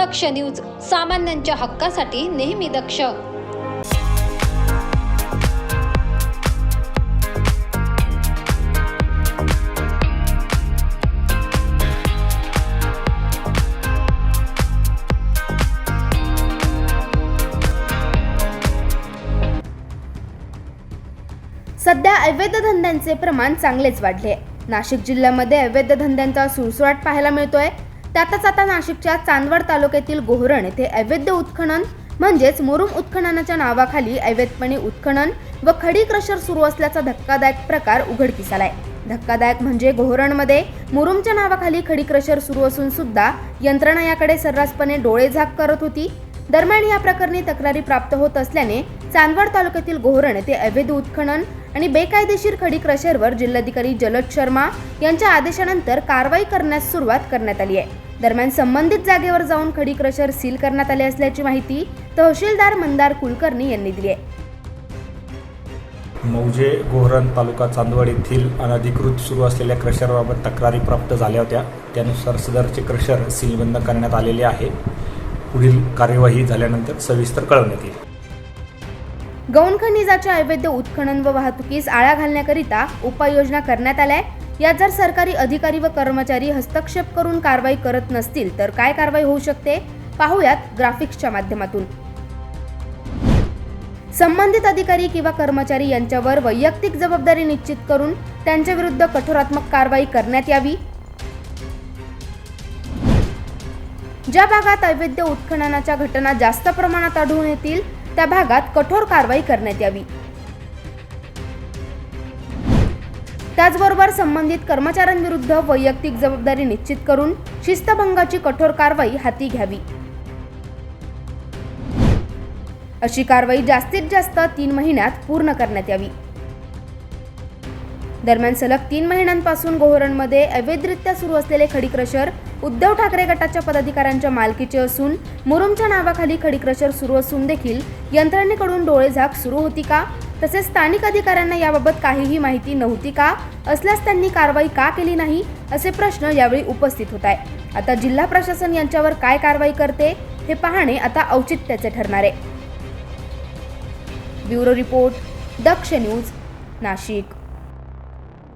दक्ष news सामान्यांच्या हक्कासाठी नेहमी दक्ष. सध्या अवैध धंद्यांचे प्रमाण चांगलेच वाढले. नाशिक जिल्ह्यामध्ये अवैध धंद्यांचा सुळसुळाट पाहायला मिळतोय. त्यातच आता नाशिकच्या चांदवड तालुक्यातील गोहरण येथे अवैध उत्खनन म्हणजेच मुरुम उत्खननाच्या नावाखाली अवैधपणे उत्खनन व खडी क्रशर सुरू असल्याचा धक्कादायक प्रकार उघडकीस आलाय धक्कादायक म्हणजे गोहरणमध्ये मुरुमच्या नावाखाली खडी क्रशर सुरू असून सुद्धा यंत्रणा याकडे सर्रासपणे डोळेझाक करत होती. दरम्यान या प्रकरणी तक्रारी प्राप्त होत असल्याने चांदवड तालुक्यातील गोहरण येथे अवैध उत्खनन आणि बेकायदेशीर खडी क्रशरवर जिल्हाधिकारी जलद शर्मा यांच्या आदेशानंतर कारवाई करण्यास सुरुवात करण्यात आली आहे दरम्यान संबंधित जागेवर जाऊन खडी क्रशर सील करण्यात आले असल्याची माहिती तहसीलदार मंदार कुलकर्णी यांनी दिली आहे. मौजे गोहरण तालुका चांदवड येथील अनधिकृत सुरू असलेल्या क्रशरबाबत तक्रारी प्राप्त झाल्या होत्या. त्यानुसार सदरचे क्रशर सीलबंद करण्यात आलेले आहे. पुढील कार्यवाही झाल्यानंतर सविस्तर कळवण्यात येईल. गौण खनिजाच्या अवैध उत्खनन व वाहतुकीस आळा घालण्याकरिता उपाययोजना करण्यात आल्या यात जर सरकारी अधिकारी व कर्मचारी हस्तक्षेप करून कारवाई करत नसतील तर काय कारवाई होऊ शकते? पाहूयात ग्राफिक्सच्या माध्यमातून. संबंधित अधिकारी किंवा कर्मचारी यांच्यावर वैयक्तिक जबाबदारी निश्चित करून त्यांच्या विरुद्ध कठोरात्मक कारवाई करण्यात यावी. ज्या भागात अवैध उत्खननाच्या घटना जास्त प्रमाणात आढळून येतील त्या भागात कठोर कारवाई करण्यात यावी. त्याचबरोबर संबंधित कर्मचाऱ्यांविरुद्ध वैयक्तिक जबाबदारी निश्चित करून शिस्तभंगाची कठोर कारवाई हाती घ्यावी. अशी कारवाई जास्तीत जास्त तीन महिन्यात पूर्ण करण्यात यावी. दरम्यान सलग तीन महिन्यांपासून गोहरणमध्ये अवैधरित्या सुरू असलेले खडी क्रशर उद्धव ठाकरे गटाच्या पदाधिकाऱ्यांच्या मालकीचे असून मुरुमच्या नावाखाली खडी क्रशर सुरू असून देखील यंत्रणेकडून डोळेझाक सुरू होती का? तसेच स्थानिक अधिकाऱ्यांना याबाबत काहीही माहिती नव्हती का? असल्यास त्यांनी कारवाई का केली नाही? असे प्रश्न यावेळी उपस्थित होत आहे आता जिल्हा प्रशासन यांच्यावर काय कारवाई करते? हे पाहणे आता औचित्याचे ठरणार आहे. Bureau report Daksh news Nashik.